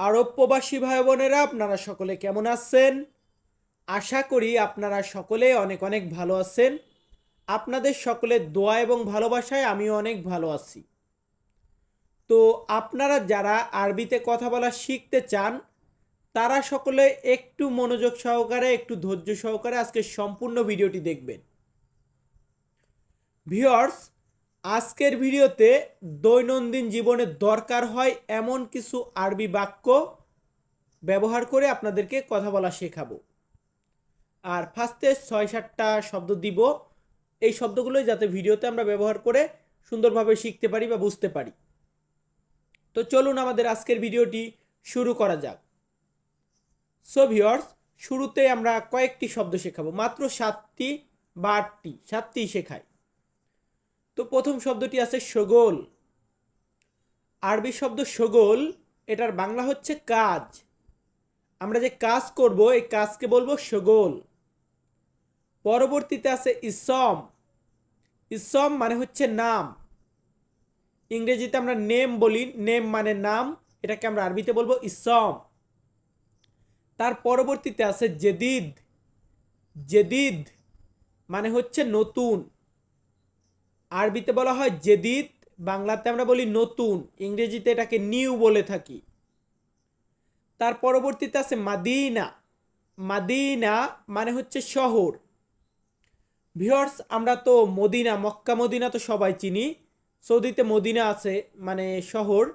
আরব প্রবাসী ভাই বোনেরা আপনারা সকলে কেমন আছেন? আশা করি আপনারা সকলে অনেক অনেক ভালো আছেন। আপনাদের সকলের দোয়া এবং ভালোবাসায় আমিও অনেক ভালো আছি। তো আপনারা যারা আরবিতে কথা বলা শিখতে চান, তারা সকলে একটু মনোযোগ সহকারে, একটু ধৈর্য সহকারে আজকে সম্পূর্ণ ভিডিওটি দেখবেন। ভিওর্স আজকের ভিডিওতে দৈনন্দিন জীবনে দরকার হয় এমন কিছু আরবি বাক্য ব্যবহার করে আপনাদেরকে কথা বলা শেখাবো। আর ফার্স্টে ছয় সাতটা শব্দ দিব। এই শব্দগুলোই যাতে ভিডিওতে আমরা ব্যবহার করে সুন্দরভাবে শিখতে পারি বা বুঝতে পারি। তো চলুন আমাদের আজকের ভিডিওটি শুরু করা যাক। সো ভিওর্স শুরুতে আমরা কয়েকটি শব্দ শেখাবো। মাত্র সাতটি বা আটটি, সাতটি শেখাই। তো প্রথম শব্দটি আছে সগোল। আরবি শব্দ সগোল, এটার বাংলা হচ্ছে কাজ। আমরা যে কাজ করব, এই কাজকে বলব সগোল। পরবর্তীতে আছে ইসম। ইসম মানে হচ্ছে নাম। ইংরেজিতে আমরা নেম বলি, নেম মানে নাম, এটাকে আমরা আরবিতে বলব ইসম। তার পরবর্তীতে আছে জেদিদ। জেদিদ মানে হচ্ছে নতুন। আরবিতে বলা হয় জেদিদ, বাংলাতে আমরা বলি নতুন, ইংরেজিতে এটাকে নিউ বলে থাকি। তার পরবর্তীতে আছে মাদিনা। মাদিনা মানে হচ্ছে শহর। ভিওর্স আমরা তো মদিনা, মক্কা মদিনা তো সবাই চিনি। সৌদিতে মদিনা আছে মানে শহর।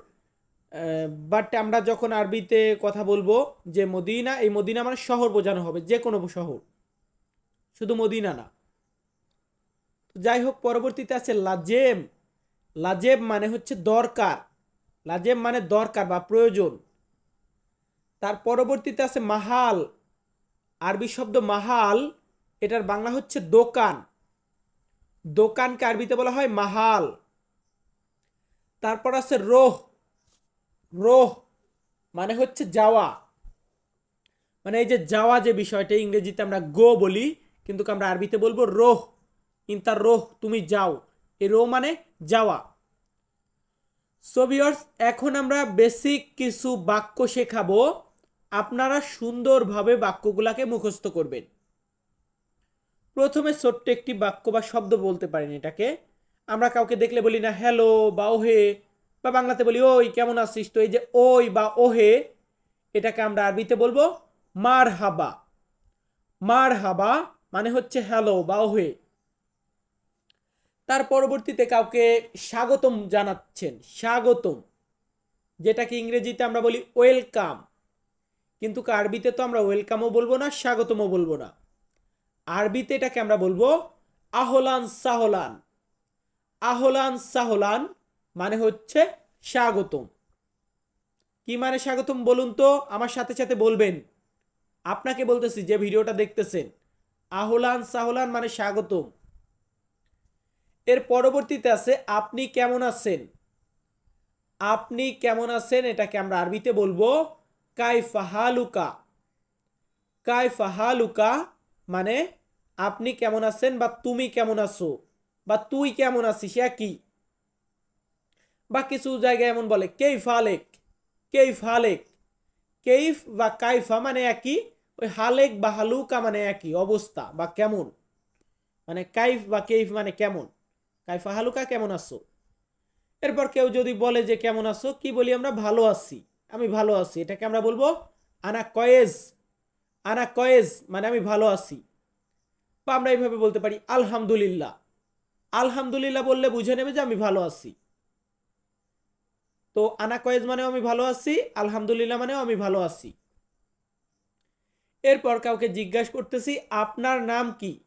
বাট আমরা যখন আরবিতে কথা বলব যে মদিনা, এই মদিনা মানে শহর বোঝানো হবে যে কোনো শহর। শুধু মদিনা না। যাই হোক পরবর্তীতে আছে লাজেম। লাজেব মানে হচ্ছে দরকার। লাজেব মানে দরকার বা প্রয়োজন। তার পরবর্তীতে আছে মাহাল। আরবি শব্দ মাহাল, এটার বাংলা হচ্ছে দোকান। দোকানকে আরবিতে বলা হয় মাহাল। তারপর আছে রোহ। রোহ মানে হচ্ছে যাওয়া। মানে এই যে যাওয়া যে বিষয়টা, ইংরেজিতে আমরা গো বলি, কিন্তু আমরা আরবিতে বলব রোহ। ইন্তার রোহ তুমি যাও। এ রো মানে যাওয়া। সোভিয়র্স এখন আমরা বেসিক কিছু বাক্য শেখাবো। আপনারা সুন্দরভাবে বাক্যগুলাকে মুখস্থ করবেন। প্রথমে ছোট্ট একটি বাক্য বা শব্দ বলতে পারেন এটাকে। আমরা কাউকে দেখলে বলি না হ্যালো বা ওহে বা বাংলাতে বলি, ওই, কেমন আছিস? তো এই যে, ওই বা ওহে এটাকে আমরা আরবিতে বলব মার হাবা মার হাবা মানে হচ্ছে হ্যালো বা ওহে তার পরবর্তীতে কাউকে স্বাগতম জানাচ্ছেন। স্বাগতম, যেটাকে ইংরেজিতে আমরা বলি ওয়েলকাম। কিন্তু আরবিতে তো আমরা ওয়েলকামও বলব না, স্বাগতমও বলব না। আরবিতে এটাকে আমরা বলব আহলান সাহলান। আহলান সাহলান মানে হচ্ছে স্বাগতম। কি মানে স্বাগতম বলুন তো? আমার সাথে সাথে বলবেন। আপনাকে বলতেছি যে ভিডিওটা দেখতেছেন। আহলান সাহলান মানে স্বাগতম। এর পরবর্তীতে আছে, আপনি কেমন আছেন? আপনি কেমন আছেন? এটাকে আমরা আরবিতে বলব কাই ফাহালুকা কাই ফাহালুকা মানে আপনি কেমন আছেন বা তুমি কেমন আছো? বা তুই কেমন আছিস? একই। বা কিছু জায়গায় এমন বলে কেই ফালেক কেই ফালেক কেইফ বা কাইফা মানে একই, ওই হালেক বা হালুকা মানে একই, অবস্থা বা কেমন? মানে কাইফ বা কেইফ মানে কেমন? কাইফা, হালুকা কেমন আছো? এরপর কেউ যদি বলে যে কেমন আছো, কি বলি, আমরা ভালো আছি। আমি ভালো আছি। এটাকে আমরা বলব আনা কয়েজ। আনা কয়েজ মানে আমি ভালো আছি। বা আমরা এইভাবে বলতে পারি আলহামদুলিল্লাহ। আলহামদুলিল্লাহ বললে বুঝে নেবে যে আমি ভালো আছি। তো আনা কয়েজ মানেও আমি ভালো আছি, আলহামদুলিল্লাহ মানেও আমি ভালো আছি। এরপর কাউকে জিজ্ঞাসা করতেছি, আপনার নাম কি?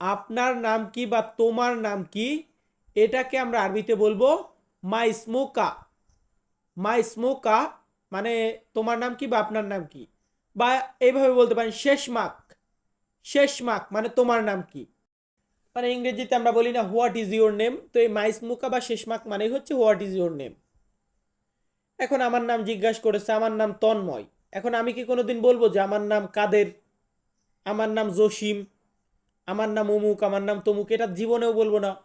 আপনার নাম কি বা তোমার নাম কি? এটাকে আমরা আরবিতে বলব মাই স্মোকা। মাই স্মোকা মানে তোমার নাম কি বা আপনার নাম কি? বা এইভাবে বলতে পারেন শেষ মাক শেষ মাক মানে তোমার নাম কি? মানে ইংরেজিতে আমরা বলি না হোয়াট ইজ ইউর নেম? তো এই মাই স্মোকা বা শেষ মাক মানেই হচ্ছে হোয়াট ইজ ইউর নেম। এখন আমার নাম জিজ্ঞাসা করেছে, আমার নাম তন্ময়। এখন আমি কি কোনোদিন বলব যে আমার নাম কাদের? আমার নাম জসিম। আমার নাম অমুক আমার নাম তমুক, এটা জীবনেও বলব না।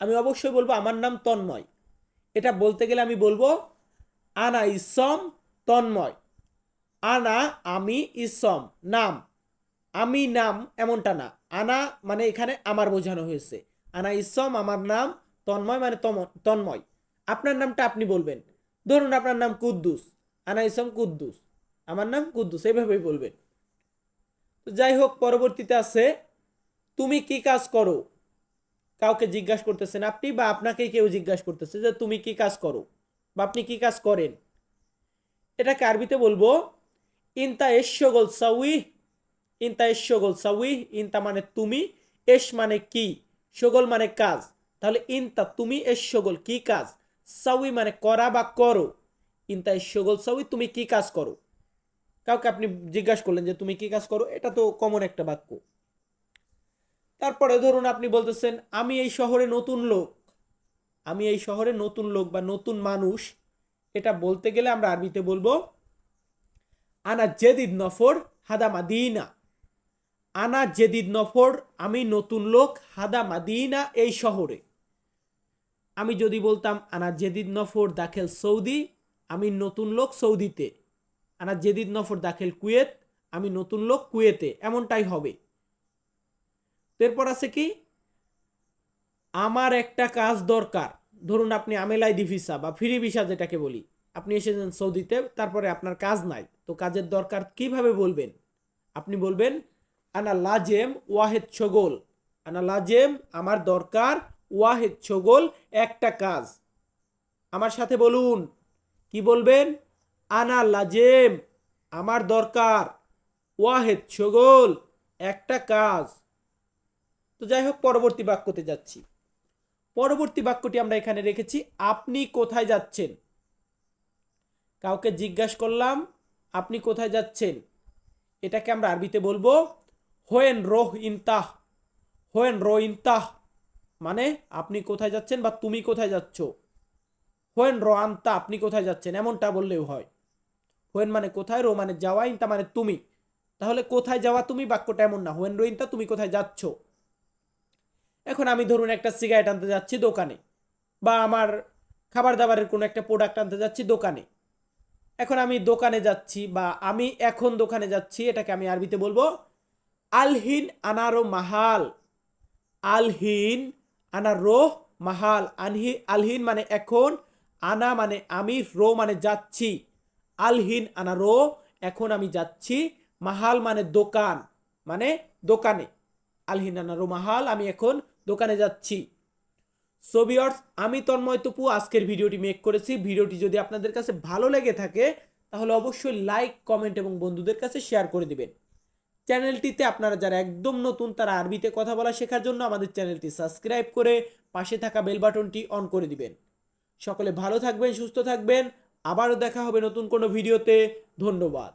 আমি অবশ্যই বলব আমার নাম তন্ময়। এটা বলতে গেলে আমি বলব, আনা ইসম তন্ময়। আনা আমি ইসম, নাম। আমি নাম এমনটা না। আনা মানে এখানে আমার বোঝানো হয়েছে। আনা ইসম, আমার নাম তন্ময় মানে তন্ময়। আপনার নামটা আপনি বলবেন। ধরুন আপনার নাম কুদ্দুস। আনা ইসম কুদ্দুস। আমার নাম কুদ্দুস। এইভাবেই বলবেন। তো যাই হোক, পরবর্তীতে আছে তুমি কি কাজ করো? কাউকে জিজ্ঞাসা করতেছেন আপনি বা আপনাকে কেউ জিজ্ঞাসা করতেছে যে তুমি কি কাজ করো বা আপনি কি কাজ করেন? এটাকে আরবিতে বলব, ইনতা এশগল সাউই ইনতা এশগল সাউই ইনতা মানে তুমি এশ মানে কি সগল মানে কাজ তাহলে ইনতা তুমি এশগল কি কাজ সাউই মানে করা বা করো ইনতা এশগল সাউই, তুমি কি কাজ করো কাউকে আপনি জিজ্ঞাসা করলেন যে তুমি কি কাজ করো, এটা তো কমন একটা বাক্য। তারপরে ধরুন আপনি বলতেছেন, আমি এই শহরে নতুন লোক। আমি এই শহরে নতুন লোক বা নতুন মানুষ, এটা বলতে গেলে আমরা আরবিতে বলব, আনা জেদিদ নফর হাদা মাদিনা। আনা জেদিদ নফর, আমি নতুন লোক হাদা মাদিনা এই শহরে। আমি যদি বলতাম, আনা জেদিদ নফর দাখেল সৌদি, আমি নতুন লোক সৌদিতে। আনা জেদিদ নফর দাখেল কুয়েত, আমি নতুন লোক কুয়েতে। এমনটাই হবে। এরপর আছে কি? আমার একটা কাজ দরকার। ধরুন আপনি আমেলাই ভিসা বা ফ্রি ভিসা যেটাকে বলি। আপনি এসেছেন সৌদিতে, তারপরে আপনার কাজ নাই। তো কাজের দরকার কীভাবে বলবেন? আপনি বলবেন, আনা লাজেম ওয়াহেদ ছগোল। আনা লাজেম, আমার দরকার ওয়াহেদ ছগোল, একটা কাজ। আমার সাথে বলুন, কি বলবেন? আনা লাজেম, আমার দরকার ওয়াহেদ ছগোল, একটা কাজ। তো যাই হোক, পরবর্তী বাক্যতে যাচ্ছি। পরবর্তী বাক্যটি আমরা এখানে রেখেছি, আপনি কোথায় যাচ্ছেন? কাউকে জিজ্ঞাসা করলাম, আপনি কোথায় যাচ্ছেন? এটাকে আমরা আরবিতে বলব, হোয়েন রোহ ইনতাহ হোয়েন রো ইনতাহ মানে আপনি কোথায় যাচ্ছেন বা তুমি কোথায় যাচ্ছ? হোয়েন রো আন্তা আপনি কোথায় যাচ্ছেন? এমনটা বললেও হয়। হোয়েন মানে কোথায়, রো মানে যাওয়া ইনতা মানে তুমি। তাহলে কোথায় যাওয়া তুমি? বাক্যটা এমন না। হোয়েন রো ইনতা তুমি কোথায় যাচ্ছ? এখন আমি ধরুন একটা সিগারেট আনতে যাচ্ছি দোকানে, বা আমার খাবার দাবারের কোনো একটা প্রোডাক্ট আনতে যাচ্ছি দোকানে। এখন আমি দোকানে যাচ্ছি, বা আমি এখন দোকানে যাচ্ছি, এটাকে আমি আরবিতে বলব আলহিন আনারো মাহাল। আলহিন আনারো মাহাল। আনহি, আলহিন মানে এখন, আনা মানে আমি, রো মানে যাচ্ছি। আলহিন আনারো, এখন আমি যাচ্ছি, মাহাল মানে দোকান মানে দোকানে। আলহিনানা রোমাহাল আমি এখন দোকানে যাচ্ছি। সোবিয়র্স আমি তন্ময় তপু আজকের ভিডিওটি মেক করেছি। ভিডিওটি যদি আপনাদের কাছে ভালো লেগে থাকে, তাহলে অবশ্যই লাইক কমেন্ট এবং বন্ধুদের কাছে শেয়ার করে দিবেন। চ্যানেলটিতে আপনারা যারা একদম নতুন, তারা আরবিতে কথা বলা শেখার জন্য আমাদের চ্যানেলটি সাবস্ক্রাইব করে পাশে থাকা বেল বাটনটি অন করে দিবেন। সকলে ভালো থাকবেন, সুস্থ থাকবেন। আবারও দেখা হবে নতুন কোনো ভিডিওতে। ধন্যবাদ।